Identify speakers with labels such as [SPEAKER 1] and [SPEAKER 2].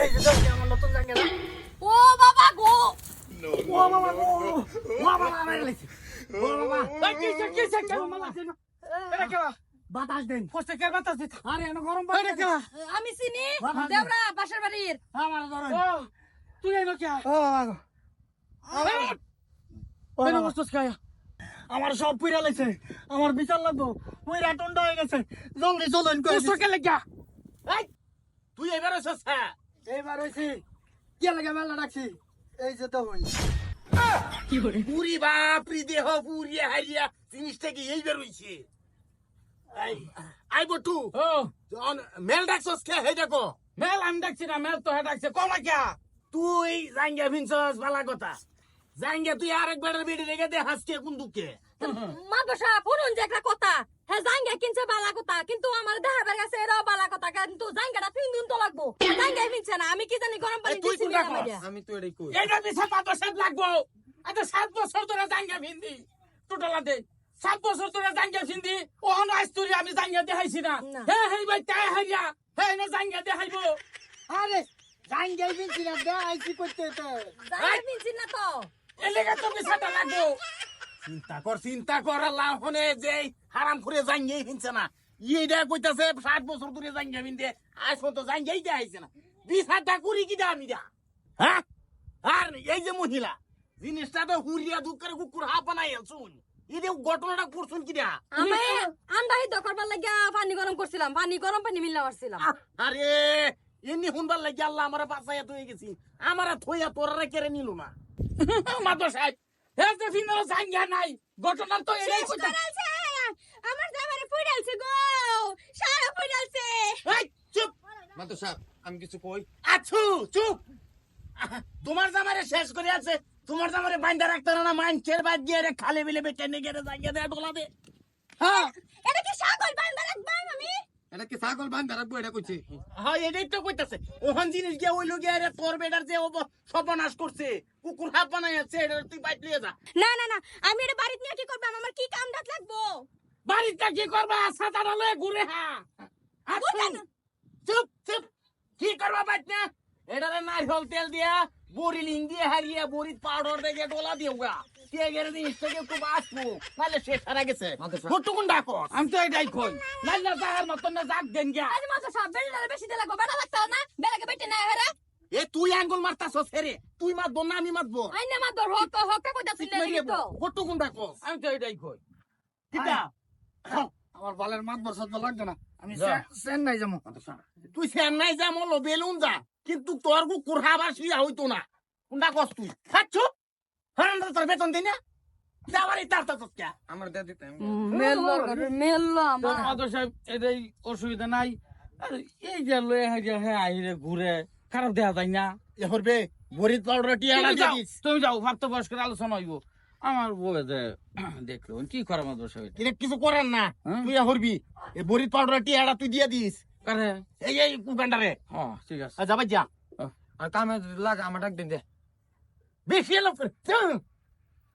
[SPEAKER 1] এই যে দেখি আমার নতুন
[SPEAKER 2] ও বাবা গো!
[SPEAKER 1] ও বাবা ও ও বাবা মেরে ও বাবা।
[SPEAKER 3] এই কিসে কিসে কেন মামা এটা
[SPEAKER 1] বাতাস দেন।
[SPEAKER 3] ফসে কে বাতাস দিতা
[SPEAKER 1] আরে এনে গরম
[SPEAKER 3] এটা
[SPEAKER 1] বাতাস
[SPEAKER 2] আমি চিনি। দেবরা বাসার বাড়ির।
[SPEAKER 1] আমার ধরেন।
[SPEAKER 3] তুই এনো কে?
[SPEAKER 1] ও বাবা গো।
[SPEAKER 3] বসছস কায়া
[SPEAKER 1] আমার সব পুরা লাগছে আমার বিচার লাগবো। পুরা টন্ডা হয়ে গেছে। জলদি চলুন কই
[SPEAKER 3] বসছ কে লাগা। এই তুই এবার হইছস হ্যাঁ।
[SPEAKER 1] এইবার হইছি কে লাগে মেলা ডাকছি এই যে তো হই।
[SPEAKER 3] পুরি বাপরি দেহ পুরি হারিয়া জিনিসটা কি এই বের হইছে আই বটু ও। মেল ডাকছস কে? হে দেখো। মেল আমি ডাকছি না মেল তো হে ডাকছে। কোনা কে? তুই জাঙ্গা ভিনছস বালা কথা। জাঙ্গা তুই আরেক বেড়ার বেড়ে রেখে দে হাসকে কোন দুকে
[SPEAKER 2] মাদশা ফুরুন যে একটা কথা। হ্যাঁ জাঙ্গা কিনছে বালা কথা কিন্তু আমার দেখাবার কাছে এরাও বালা কথা কিন্তু জাঙ্গাটা তিন দিন তো লাগবো? না আমি কি জানি গরম পানি
[SPEAKER 3] তুই কোনটা।
[SPEAKER 4] আমি তো এটাই কই।
[SPEAKER 3] এটা লাগবো। আচ্ছা সাত বছর ধরে জাঙ্গা ভিন্দি। টোটালা দে সাত বছর ধরে জাঙ্গা ভিন্দি। ওহন আইস্তুরি আমি জাঙ্গা দেখাইছি না। হে হে ভাই তাই হারিয়া হে না জাঙ্গা দেখাইবো।
[SPEAKER 1] আরে জাঙ্গাই বিনছি না দে আইছি করতে তো।
[SPEAKER 2] জাঙ্গা মিনছি না তো।
[SPEAKER 3] এলেগা তো বিছাটা লাগবো। চিন্তা কর চিন্তা কর আল্লাহ হনে যে হারাম করে জাঙ্গাই ভিনছে না। এইটা কইতাছে সাত বছর ধরে জাঙ্গা ভিনতে আজ পর্যন্ত জাঙ্গাই না। করি কি আমি দা হ্যাঁ? আর এই যে মহিলা জিনিসটা তো হুরিয়া দুঃখ করে কুকুর হা বানাই শুন। এই ঘটনাটা করছুন কি দা
[SPEAKER 2] আমি লাগিয়া পানি গরম করছিলাম পানি গরম পানি মিল্লা মারছিলাম
[SPEAKER 3] আরে এমনি শুনবার লাগে আল্লাহ আমার বাসায় থয়ে গেছি। আমার থইয়া তোরা কেড়ে নিল না। মাদর সাহেব হে যে ফিনাল জাঙ্গা নাই। ঘটনা তো এটাই কইতা
[SPEAKER 2] আমার জামারে ফুইডালছে গো সারা ফুইডালছে
[SPEAKER 3] এই চুপ
[SPEAKER 4] মাতো সাহেব আমি কিছু কই?
[SPEAKER 3] আছু চুপ! তোমার জামারে শেষ করে আছে তোমার জামারে বাইন্দা রাখতে না মাইনছের বাদ দিয়ে রে খালে বিলে বেচে নিয়ে গেলে জাঙ্গা দেয়া ঢোলা দে হ্যাঁ।
[SPEAKER 2] এটা কি ছাগল বান্দা রাখবাম আমি?
[SPEAKER 4] এটা কি ছাগল বান্ধা রাখব এটা কইছে?
[SPEAKER 3] হ্যাঁ এটাই তো কইতাছে। ওখান জিনিস গিয়ে ওই লোক রে তোর বেটার যে সর্বনাশ করছে কুকুর হাত বানাই আছে এটা তুই বাইট লিয়ে যা।
[SPEAKER 2] না না না আমি এটা বাড়িতে নিয়ে কি করবাম আমার কি কাম দাত লাগবো?
[SPEAKER 3] বাড়িটা কি করবা? সাতাটা লয়ে ঘুরে হা। আচ্ছা, চুপ চুপ কি করবা বাইট না এটারে নারকেল তেল দিয়া বড়ি লিং দিয়ে হারিয়ে বড়ি পাউডার দিয়ে ডোলা দিয়ে উগা জিনিসটাকে একটু বাঁচবো নাহলে শেষ হারা গেছে। কতক্ষণ ডাকো। আমি তো এটাই কই। নাহলে যাহার মতন না যাক দেন গিয়া।
[SPEAKER 2] আজ মাছ সব বেলা বেশি দিলে লাগবো বেটা লাগতো না? বেলাকে বেটে না হেরে
[SPEAKER 3] এ তুই আঙ্গুল মারতাছ হেরে তুই মারবো না আমি মারবো।
[SPEAKER 2] আইনে মা তোর হক হক কইতা ছিল তো।
[SPEAKER 3] কতক্ষণ ডাকো। আমি তো এটাই কই। কিতা?
[SPEAKER 1] আমার বালের মাত বর্ষা তো লাগতো না। আমি
[SPEAKER 3] যা।
[SPEAKER 1] চেন্নাই যাব।
[SPEAKER 3] তুই চেন্নাই যা মলো বেলুন যা। কিন্তু তোর গু কুরহাবার শুয়া হইতো না। কোনটা কস তুই? খাচ্ছ? হারান তোর বেতন দিই না। যাবারই তার তার কে।
[SPEAKER 4] আমার দে দিতে
[SPEAKER 2] মেল্লো করে মেল্লো আমার।
[SPEAKER 5] মাদর সাহেব এটাই অসুবিধা নাই। আর এই যে লয়ে হাইয়া হ্যাঁ আইরে ঘুরে। খারাপ দেখা যায় না।
[SPEAKER 3] এ হরবে বরিত পাউডার টিয়ালা
[SPEAKER 5] তুমি
[SPEAKER 3] দিয়ে
[SPEAKER 5] যাও,
[SPEAKER 3] দিস।
[SPEAKER 5] তুমি যাও প্রাপ্ত বয়স্কের আলোচনা হইব। আমার বউ যে দেখল কি করে এটা?
[SPEAKER 3] এটা কিছু করার না।
[SPEAKER 5] হ্যাঁ?
[SPEAKER 3] তুই এ হরবি এ বরিত পাউডার টিয়ালা তুই দিয়ে দিস।
[SPEAKER 5] কারে
[SPEAKER 3] এই এই কুকান্ডারে
[SPEAKER 5] হ্যাঁ ঠিক আছে
[SPEAKER 3] যাবা যা
[SPEAKER 4] আর কামে লাগা আমার ডাক দিন দে
[SPEAKER 3] বেশি এলো